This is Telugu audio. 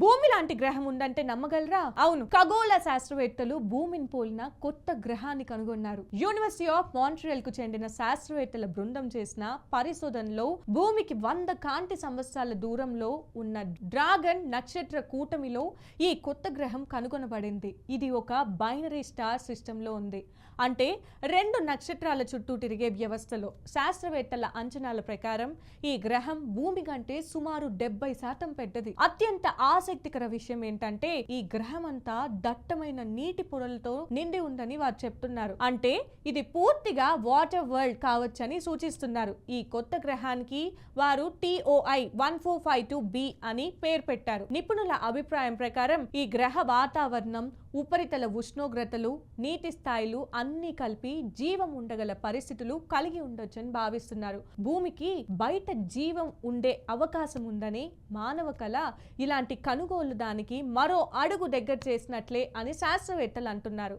భూమి లాంటి గ్రహం ఉందంటే నమ్మగలరా? అవును. ఖగోళ శాస్త్రవేత్తలు భూమిని పోలిన కొత్త గ్రహాన్ని కనుగొన్నారు. యూనివర్సిటీ ఆఫ్ మాంట్రియల్కు చెందిన శాస్త్రవేత్తల బృందం చేసిన పరిశోధనలో భూమికి వంద కాంతి సంవత్సరాల దూరంలో ఉన్న డ్రాగన్ నక్షత్ర కూటమిలో ఈ కొత్త గ్రహం కనుగొనబడింది. ఇది ఒక బైనరీ స్టార్ సిస్టమ్లో ఉంది. అంటే రెండు నక్షత్రాల చుట్టూ తిరిగే వ్యవస్థలో శాస్త్రవేత్తల అంచనాల ప్రకారం ఈ గ్రహం భూమి కంటే సుమారు డెబ్బై శాతం పెద్దది. అత్యంత ఆసక్తికర విషయం ఏంటంటే ఈ గ్రహం అంతా దట్టమైన నీటి పొరలతో నిండి ఉందని వారు చెప్తున్నారు. అంటే ఇది పూర్తిగా వాటర్ వరల్డ్ కావచ్చని సూచిస్తున్నారు. ఈ కొత్త గ్రహానికి వారు TOI one four five two B అని పేరు పెట్టారు. నిపుణుల అభిప్రాయం ప్రకారం ఈ గ్రహ వాతావరణం ఉపరితల ఉష్ణోగ్రతలు నీటి స్థాయిలు అన్నీ కలిపి జీవం ఉండగల పరిస్థితులు కలిగి ఉండొచ్చని భావిస్తున్నారు. భూమికి బయట జీవం ఉండే అవకాశం ఉందని మానవ కళ ఇలాంటి కనుగోలు దానికి మరో అడుగు దగ్గర చేసినట్లే అని శాస్త్రవేత్తలు అంటున్నారు.